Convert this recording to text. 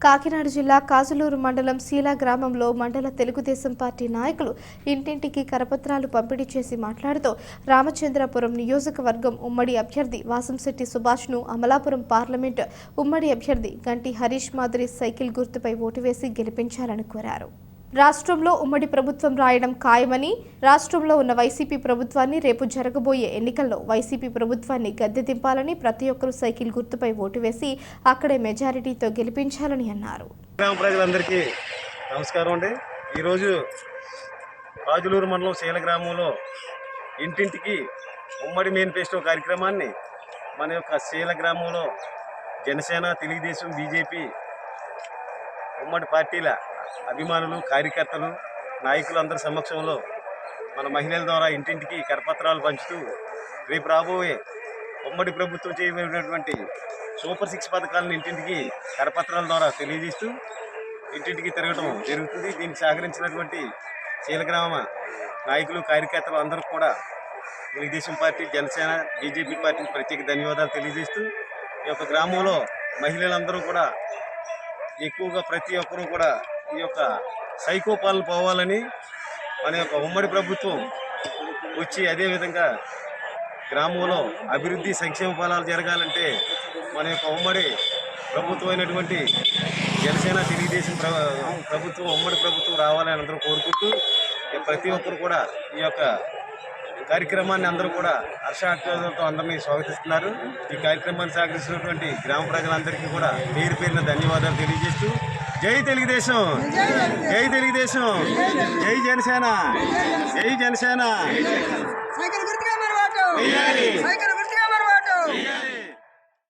కాకినాడ జిల్లా కాజులూరు మండలం శీలా గ్రామంలో మండల తెలుగుదేశం పార్టీ నాయకులు ఇంటింటికి కరపత్రాలు పంపిణీ చేసి మాట్లాడుతూ రామచంద్రపురం నియోజకవర్గం ఉమ్మడి అభ్యర్థి వాసంశెట్టి సుభాష్ను అమలాపురం పార్లమెంట్ ఉమ్మడి అభ్యర్థి గంటి హరీష్ మాదిరి సైకిల్ గుర్తుపై ఓటు వేసి గెలిపించాలని కోరారు. రాష్ట్రంలో ఉమ్మడి ప్రభుత్వం రాయడం ఖాయమని రాష్ట్రంలో ఉన్న వైసీపీ ప్రభుత్వాన్ని రేపు జరగబోయే ఎన్నికల్లో వైసీపీ ప్రభుత్వాన్ని గద్దె దింపాలని ప్రతి ఒక్కరూ సైకిల్ గుర్తుపై ఓటు వేసి అక్కడే మెజారిటీతో గెలిపించాలని అన్నారు. గ్రామ ప్రజలందరికీ నమస్కారం అండి. ఈరోజు రాజులూరు మండలం శీల గ్రామంలో ఇంటింటికి ఉమ్మడి మేనిఫెస్టో కార్యక్రమాన్ని మన యొక్క శీల గ్రామంలో జనసేన తెలుగుదేశం బీజేపీ ఉమ్మడి పార్టీల అభిమానులు కార్యకర్తలు నాయకులందరి సమక్షంలో మన మహిళల ద్వారా ఇంటింటికి కరపత్రాలు పంచుతూ రేపు రాబోయే ఉమ్మడి ప్రభుత్వం చేయబడినటువంటి సూపర్ సిక్స్ పథకాలను ఇంటింటికి కరపత్రాల ద్వారా తెలియజేస్తూ ఇంటింటికి తిరగడం జరుగుతుంది. దీనికి సహకరించినటువంటి శీలగ్రామ నాయకులు కార్యకర్తలు అందరూ కూడా తెలుగుదేశం పార్టీ జనసేన బీజేపీ పార్టీకి ప్రత్యేక ధన్యవాదాలు తెలియజేస్తూ ఈ యొక్క గ్రామంలో మహిళలందరూ కూడా ఎక్కువగా ప్రతి ఒక్కరూ కూడా ఈ యొక్క సైకోపాలను పోవాలని మన యొక్క ఉమ్మడి ప్రభుత్వం వచ్చి అదేవిధంగా గ్రామంలో అభివృద్ధి సంక్షేమ ఫలాలు జరగాలంటే మన యొక్క ఉమ్మడి ప్రభుత్వం అయినటువంటి జనసేన తెలుగుదేశం ప్రభుత్వం ఉమ్మడి ప్రభుత్వం రావాలని అందరూ కోరుకుంటూ ప్రతి ఒక్కరు కూడా ఈ యొక్క కార్యక్రమాన్ని అందరూ కూడా హర్షాహ్లాదాలతో అందరినీ స్వాగతిస్తున్నారు. ఈ కార్యక్రమాన్ని సహకరిస్తున్నటువంటి గ్రామ ప్రజలందరికీ కూడా పేరు పేరిన ధన్యవాదాలు తెలియజేస్తూ జై తెలుగుదేశం. జై తెలుగుదేశం. జై జనసేన. జై జనసేన. సైకిల్ గుర్తుగా మరి ఓటు. సైకిల్